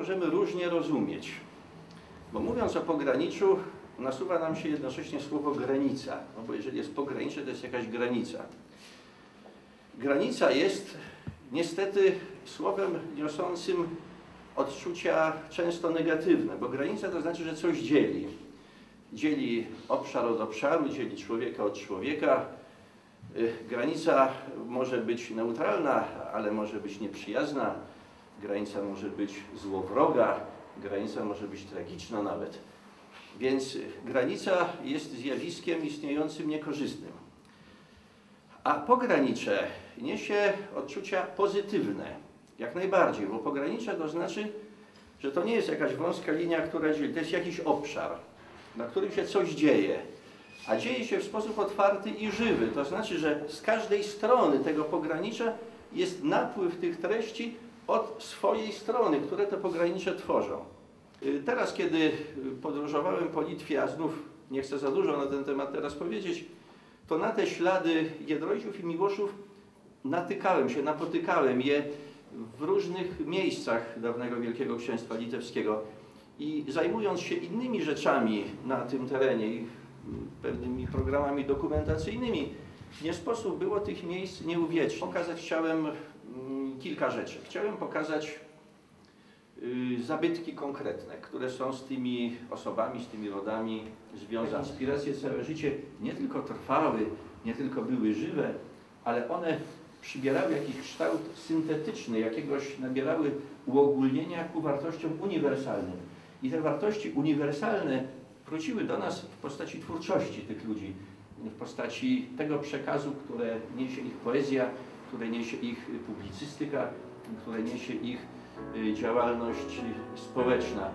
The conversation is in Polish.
możemy różnie rozumieć. Bo mówiąc o pograniczu, nasuwa nam się jednocześnie słowo granica. No bo jeżeli jest pogranicze, to jest jakaś granica. Granica jest niestety słowem niosącym odczucia często negatywne, bo granica to znaczy, że coś dzieli. Dzieli obszar od obszaru, dzieli człowieka od człowieka. Y, Granica może być neutralna, ale może być nieprzyjazna. Granica może być złowroga, granica może być tragiczna nawet. Więc granica jest zjawiskiem istniejącym niekorzystnym. A pogranicze niesie odczucia pozytywne, jak najbardziej, bo pogranicze to znaczy, że to nie jest jakaś wąska linia, która dzieli, to jest jakiś obszar, na którym się coś dzieje, a dzieje się w sposób otwarty i żywy. To znaczy, że z każdej strony tego pogranicza jest napływ tych treści od swojej strony, które te pogranicze tworzą. Y, Teraz, kiedy podróżowałem po Litwie, a znów nie chcę za dużo na ten temat teraz powiedzieć, to na te ślady Giedroyciów i Miłoszów natykałem się, napotykałem je w różnych miejscach dawnego Wielkiego Księstwa Litewskiego. I zajmując się innymi rzeczami na tym terenie i pewnymi programami dokumentacyjnymi, nie sposób było tych miejsc nie uwiecznić. Pokazać chciałem mm, kilka rzeczy. Chciałem pokazać y, zabytki konkretne, które są z tymi osobami, z tymi rodami związane. Inspiracje całe życie nie tylko trwały, nie tylko były żywe, ale one przybierały jakiś kształt syntetyczny, jakiegoś nabierały uogólnienia ku wartościom uniwersalnym. I te wartości uniwersalne wróciły do nas w postaci twórczości tych ludzi, w postaci tego przekazu, które niesie ich poezja, które niesie ich publicystyka, które niesie ich y, działalność społeczna.